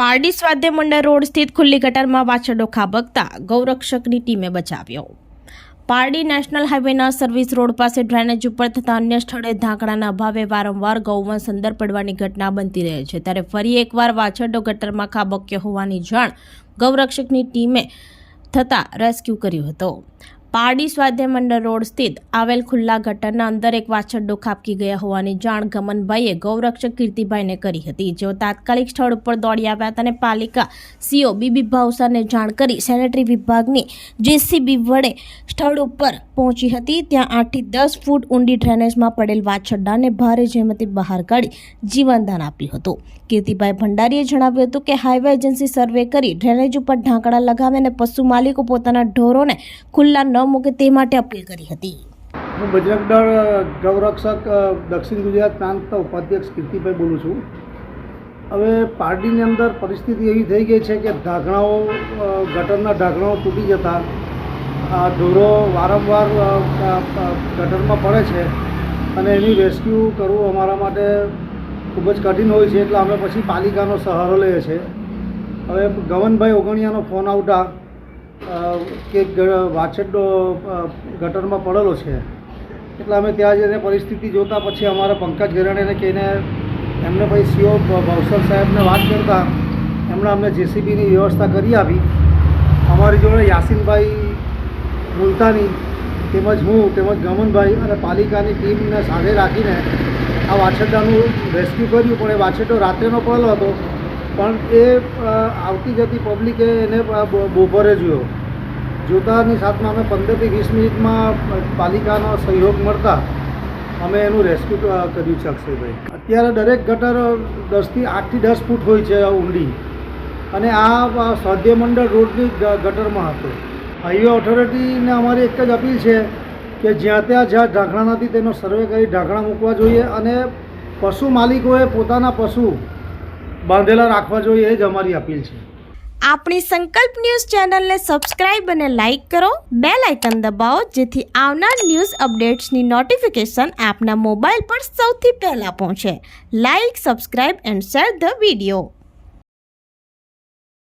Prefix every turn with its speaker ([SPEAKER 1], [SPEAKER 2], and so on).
[SPEAKER 1] પારડી સ્વાધ્યાય મંડળ રોડ સ્થિત ખુલ્લી ગટરમાં વાછરડો ખાબકતા ગૌરક્ષકની ટીમે બચાવ્યો. પારડી નેશનલ હાઈવેના સર્વિસ રોડ પાસે ડ્રેનેજ ઉપર થતા અન્ય સ્થળે ઢાંકણાના અભાવે વારંવાર ગૌવંશ અંદર પડવાની ઘટના બનતી રહે છે. ત્યારે ફરી એકવાર વાછરડો ગટરમાં ખાબક્યો હોવાની જાણ ગૌરક્ષકની ટીમે થતાં રેસ્ક્યુ કર્યો હતો. પારડી સ્વાધ્યાય મંડળ રોડ સ્થિત આવેલ ખુલ્લા ગટરના અંદર એક વાછરડો ખાબકી ગયા હોવાની જાણ ગમનભાઈએ ગૌરક્ષક કીર્તિભાઈને કરી હતી. જેઓ તાત્કાલિક સ્થળ ઉપર દોડી આવ્યા હતા અને પાલિકા સીઓ બીબી ભાવસાને જાણ કરી સેનેટરી વિભાગની જેસીબી વડે સ્થળ ઉપર પહોંચી હતી. ત્યાં આઠથી દસ ફૂટ ઊંડી ડ્રેનેજમાં પડેલ વાછરડાને ભારે જેમતી બહાર કાઢી જીવનદાન આપ્યું હતું. કીર્તિભાઈ ભંડારીએ જણાવ્યું હતું કે હાઈવે એજન્સી સર્વે કરી ડ્રેનેજ ઉપર ઢાંકણા લગાવે અને પશુ માલિકો પોતાના ઢોરોને ખુલ્લા ન મૂકે તે માટે અપીલ કરી હતી.
[SPEAKER 2] હું બજરંગ દળ ગૌરક્ષક દક્ષિણ ગુજરાત પ્રાંત ઉપાધ્યક્ષ કીર્તિભાઈ બોલું છું. હવે પાર્ટીની અંદર પરિસ્થિતિ એવી થઈ ગઈ છે કે ઢાંકણાઓ ગટરના ઢાંકણાઓ તૂટી જતા ઢોરો વારંવાર ગટરમાં પડે છે અને એની રેસ્ક્યુ કરવું અમારા માટે ખૂબ જ કઠિન હોય છે એટલે અમે પછી પાલિકાનો સહારો લઈએ છીએ. હવે ગવનભાઈ ઓગણિયાનો ફોન આવતા કે વાછડનો ગટરમાં પડેલો છે. એટલે અમે ત્યાં જઈને પરિસ્થિતિ જોતા પછી અમારા પંકજ ગરાણીને કહીને એમને પછી સીઓ ભાવસર સાહેબને વાત કરતા એમણે અમને જેસીબીની વ્યવસ્થા કરી આપી. અમારી જોડે યાસીનભાઈ મુલતાની તેમજ હું તેમજ ગમનભાઈ અને પાલિકાની ટીમને સાથે રાખીને આ વાછરડાનું રેસ્ક્યુ કર્યું. પણ એ વાછરડો રાત્રેનો પડેલો હતો. પણ એ આવતી જતી પબ્લિકે એને બોભરે જોયો. જોતાની સાથમાં અમે પંદરથી વીસ મિનિટમાં પાલિકાનો સહયોગ મળતા અમે એનું રેસ્ક્યુ કર્યું છે અક્ષયભાઈ. અત્યારે દરેક ગટર દસથી આઠથી દસ ફૂટ હોય છે ઊંડી. અને આ અ, સ્વાધ્યાય મંડળ રોડની ગટરમાં હતો. હાઈવે ઓથોરિટીને અમારી એક જ અપીલ છે કે જ્યાં ત્યાં જ્યાં ઢાંકણા નથી તેનો સર્વે કરી ઢાંકણા મૂકવા જોઈએ અને પશુ માલિકોએ પોતાના પશુ બાંધેલા રાખવા જોઈએ એ જ અમારી અપીલ છે.
[SPEAKER 1] આપણી સંકલ્પ ન્યૂઝ ચેનલને સબસ્ક્રાઇબ અને લાઇક કરો. બે લાઇકન દબાવો, જેથી આવનાર ન્યૂઝ અપડેટ્સની નોટિફિકેશન આપના મોબાઈલ પર સૌથી પહેલાં પહોંચે. Like, subscribe and share the video.